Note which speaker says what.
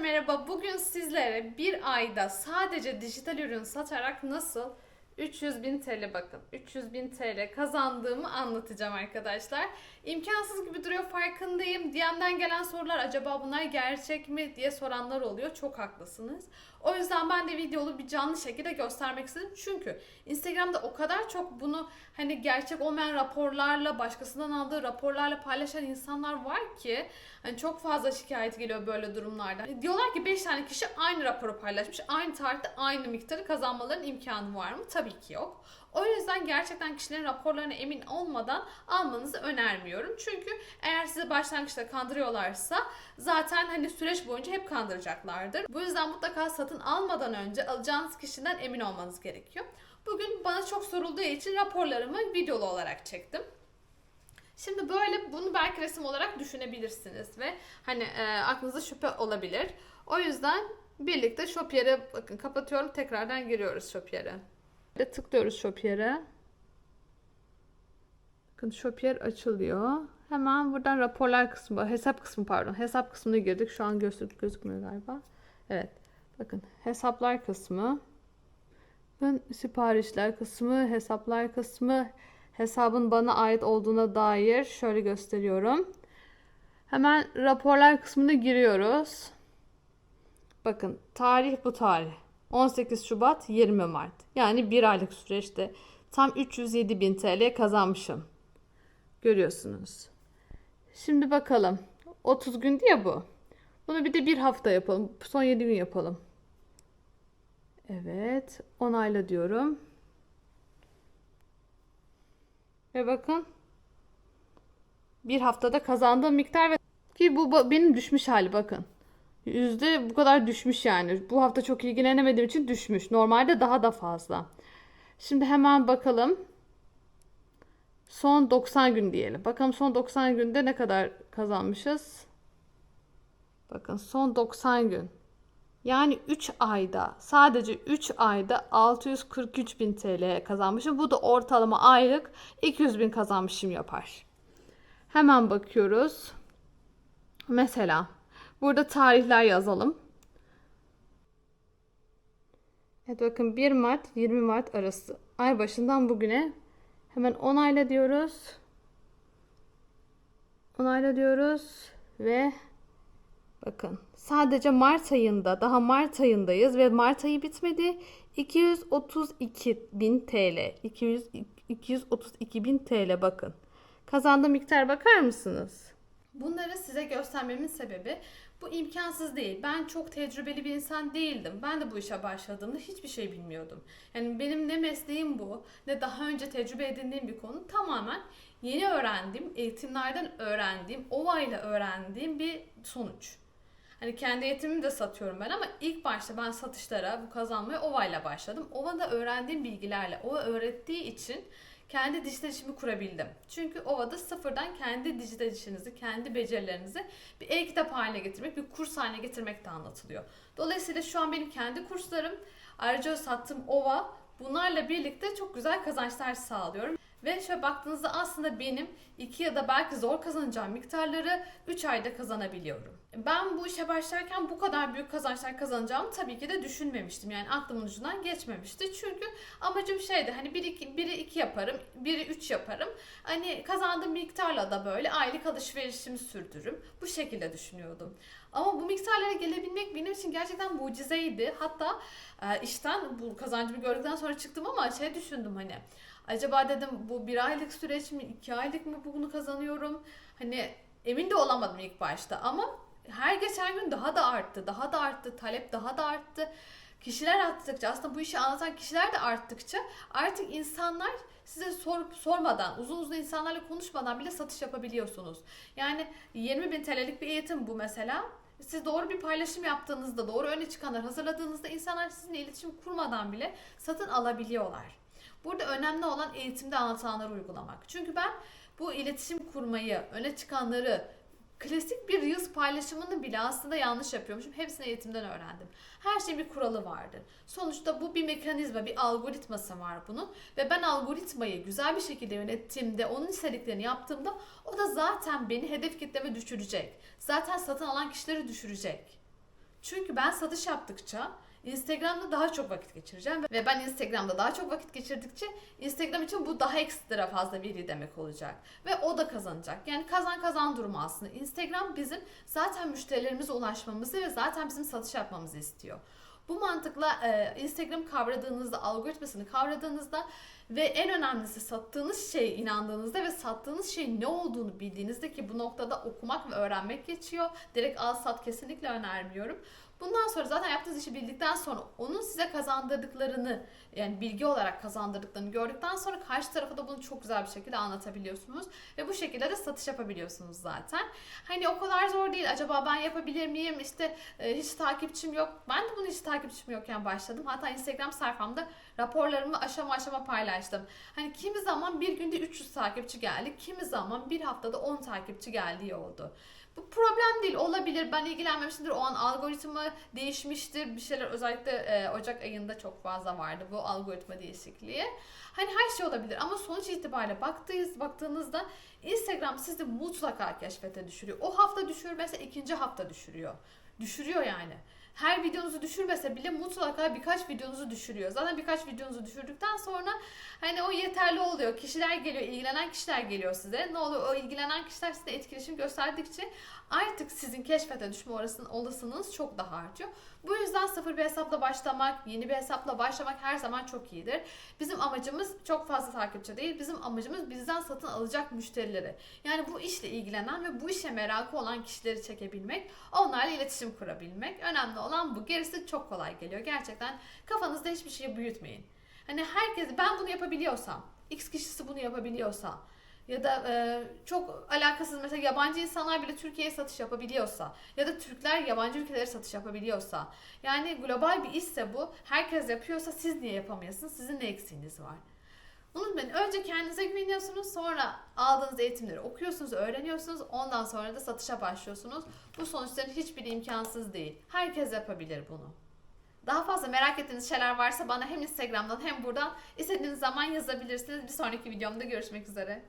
Speaker 1: merhaba. Bugün sizlere bir ayda sadece dijital ürün satarak nasıl 300 bin TL bakın 300 bin TL kazandığımı anlatacağım arkadaşlar. İmkansız gibi duruyor farkındayım. DM'den gelen sorular acaba bunlar gerçek mi diye soranlar oluyor. Çok haklısınız. O yüzden ben de videolu bir canlı şekilde göstermek istedim. Çünkü Instagram'da o kadar çok bunu hani gerçek olmayan raporlarla, başkasından aldığı raporlarla paylaşan insanlar var ki hani çok fazla şikayet geliyor böyle durumlarda. Diyorlar ki 5 tane kişi aynı raporu paylaşmış. Aynı tarihte aynı miktarı kazanmaların imkanı var mı? Tabii ki yok. O yüzden gerçekten kişilerin raporlarına emin olmadan almanızı önermiyorum. Çünkü eğer sizi başlangıçta kandırıyorlarsa zaten hani süreç boyunca hep kandıracaklardır. Bu yüzden mutlaka satın almadan önce alacağınız kişiden emin olmanız gerekiyor. Bugün bana çok sorulduğu için raporlarımı videolu olarak çektim. Şimdi böyle bunu belki resim olarak düşünebilirsiniz ve hani e, aklınıza şüphe olabilir. O yüzden birlikte Shopier'e bakın kapatıyorum tekrardan giriyoruz Shopier'e. Ve tıklıyoruz Shopier'e. Bakın Shopier açılıyor. Hemen buradan raporlar kısmı, hesap kısmı pardon. Hesap kısmına girdik. Şu an gözük, gözükmüyor galiba. Evet. Bakın hesaplar kısmı. Bakın siparişler kısmı, hesaplar kısmı, hesabın bana ait olduğuna dair şöyle gösteriyorum. Hemen raporlar kısmına giriyoruz. Bakın tarih bu tarih. 18 Şubat 20 Mart. Yani bir aylık süreçte tam 307 bin TL kazanmışım. Görüyorsunuz. Şimdi bakalım. 30 gün diye bu. Bunu bir de bir hafta yapalım. Son 7 gün yapalım. Evet. Onayla diyorum. Ve bakın. Bir haftada kazandığım miktar ve ki bu benim düşmüş hali bakın. Yüzde bu kadar düşmüş yani. Bu hafta çok ilgilenemediğim için düşmüş. Normalde daha da fazla. Şimdi hemen bakalım. Son 90 gün diyelim. Bakalım son 90 günde ne kadar kazanmışız? Bakın son 90 gün. Yani 3 ayda sadece 3 ayda 643 bin TL kazanmışım. Bu da ortalama aylık 200 bin kazanmışım yapar. Hemen bakıyoruz. Mesela burada tarihler yazalım. Evet bakın 1 Mart 20 Mart arası ay başından bugüne hemen onayla diyoruz. Onayla diyoruz ve bakın sadece Mart ayında daha Mart ayındayız ve Mart ayı bitmedi. 232 bin TL 200, 232 bin TL bakın. Kazandığım miktar bakar mısınız? Bunları size göstermemin sebebi bu imkansız değil. Ben çok tecrübeli bir insan değildim. Ben de bu işe başladığımda hiçbir şey bilmiyordum. Yani benim ne mesleğim bu ne daha önce tecrübe edindiğim bir konu tamamen yeni öğrendiğim, eğitimlerden öğrendiğim, OVA ile öğrendiğim bir sonuç. Hani kendi eğitimimi de satıyorum ben ama ilk başta ben satışlara bu kazanmaya OVA ile başladım. OVA'da öğrendiğim bilgilerle, OVA öğrettiği için kendi dijital işimi kurabildim. Çünkü Ova'da sıfırdan kendi dijital işinizi, kendi becerilerinizi bir e-kitap haline getirmek, bir kurs haline getirmek de anlatılıyor. Dolayısıyla şu an benim kendi kurslarım, ayrıca sattığım Ova bunlarla birlikte çok güzel kazançlar sağlıyorum. Ve şöyle baktığınızda aslında benim 2 ya da belki zor kazanacağım miktarları 3 ayda kazanabiliyorum. Ben bu işe başlarken bu kadar büyük kazançlar kazanacağımı tabii ki de düşünmemiştim. Yani aklımın ucundan geçmemişti. Çünkü amacım şeydi hani biri iki, biri iki yaparım, biri üç yaparım. Hani kazandığım miktarla da böyle aylık alışverişimi sürdürürüm. Bu şekilde düşünüyordum. Ama bu miktarlara gelebilmek benim için gerçekten mucizeydi. Hatta e, işten bu kazancımı gördükten sonra çıktım ama şey düşündüm hani acaba dedim bu bir aylık süreç mi, iki aylık mı bunu kazanıyorum? Hani emin de olamadım ilk başta ama her geçen gün daha da arttı, daha da arttı, talep daha da arttı. Kişiler arttıkça aslında bu işi anlatan kişiler de arttıkça artık insanlar size sorup sormadan, uzun uzun insanlarla konuşmadan bile satış yapabiliyorsunuz. Yani 20 bin TL'lik bir eğitim bu mesela. Siz doğru bir paylaşım yaptığınızda, doğru öne çıkanlar hazırladığınızda insanlar sizinle iletişim kurmadan bile satın alabiliyorlar. Burada önemli olan eğitimde anlatılanları uygulamak. Çünkü ben bu iletişim kurmayı, öne çıkanları, klasik bir Reels paylaşımını bile aslında yanlış yapıyormuşum. Hepsini eğitimden öğrendim. Her şeyin bir kuralı vardır. Sonuçta bu bir mekanizma, bir algoritması var bunun. Ve ben algoritmayı güzel bir şekilde yönettiğimde, onun istediklerini yaptığımda o da zaten beni hedef kitleme düşürecek. Zaten satın alan kişileri düşürecek. Çünkü ben satış yaptıkça Instagram'da daha çok vakit geçireceğim ve ben Instagram'da daha çok vakit geçirdikçe Instagram için bu daha ekstra fazla veri demek olacak ve o da kazanacak. Yani kazan kazan durumu aslında. Instagram bizim zaten müşterilerimize ulaşmamızı ve zaten bizim satış yapmamızı istiyor. Bu mantıkla e, Instagram kavradığınızda, algoritmasını kavradığınızda ve en önemlisi sattığınız şeye inandığınızda ve sattığınız şeyin ne olduğunu bildiğinizde ki bu noktada okumak ve öğrenmek geçiyor. Direkt al sat kesinlikle önermiyorum. Bundan sonra zaten yaptığınız işi bildikten sonra onun size kazandırdıklarını yani bilgi olarak kazandırdıklarını gördükten sonra karşı tarafa da bunu çok güzel bir şekilde anlatabiliyorsunuz. Ve bu şekilde de satış yapabiliyorsunuz zaten. Hani o kadar zor değil. Acaba ben yapabilir miyim? İşte e, hiç takipçim yok. Ben de bunu hiç takipçim yokken başladım. Hatta Instagram sayfamda raporlarımı aşama aşama paylaştım. Hani kimi zaman bir günde 300 takipçi geldi. Kimi zaman bir haftada 10 takipçi geldiği oldu. Bu problem değil olabilir. Ben ilgilenmemişimdir. O an algoritma değişmiştir. Bir şeyler özellikle e, Ocak ayında çok fazla vardı bu algoritma değişikliği. Hani her şey olabilir ama sonuç itibariyle baktığınız, baktığınızda Instagram sizi mutlaka keşfete düşürüyor. O hafta düşürmese ikinci hafta düşürüyor. Düşürüyor yani. Her videonuzu düşürmese bile mutlaka birkaç videonuzu düşürüyor. Zaten birkaç videonuzu düşürdükten sonra hani o yeterli oluyor. Kişiler geliyor, ilgilenen kişiler geliyor size. Ne oluyor? O ilgilenen kişiler size etkileşim gösterdikçe artık sizin keşfete düşme orasının olasılığınız çok daha artıyor. Bu yüzden sıfır bir hesapla başlamak, yeni bir hesapla başlamak her zaman çok iyidir. Bizim amacımız çok fazla takipçi değil. Bizim amacımız bizden satın alacak müşterileri. Yani bu işle ilgilenen ve bu işe merakı olan kişileri çekebilmek, onlarla iletişim kurabilmek. Önemli olan bu. Gerisi çok kolay geliyor. Gerçekten kafanızda hiçbir şey büyütmeyin. Hani herkes ben bunu yapabiliyorsam, X kişisi bunu yapabiliyorsa ya da e, çok alakasız mesela yabancı insanlar bile Türkiye'ye satış yapabiliyorsa ya da Türkler yabancı ülkelere satış yapabiliyorsa yani global bir işse bu herkes yapıyorsa siz niye yapamıyorsunuz? Sizin ne eksiğiniz var? Unutmayın önce kendinize güveniyorsunuz sonra aldığınız eğitimleri okuyorsunuz, öğreniyorsunuz ondan sonra da satışa başlıyorsunuz. Bu sonuçların hiçbiri imkansız değil. Herkes yapabilir bunu. Daha fazla merak ettiğiniz şeyler varsa bana hem Instagram'dan hem buradan istediğiniz zaman yazabilirsiniz. Bir sonraki videomda görüşmek üzere.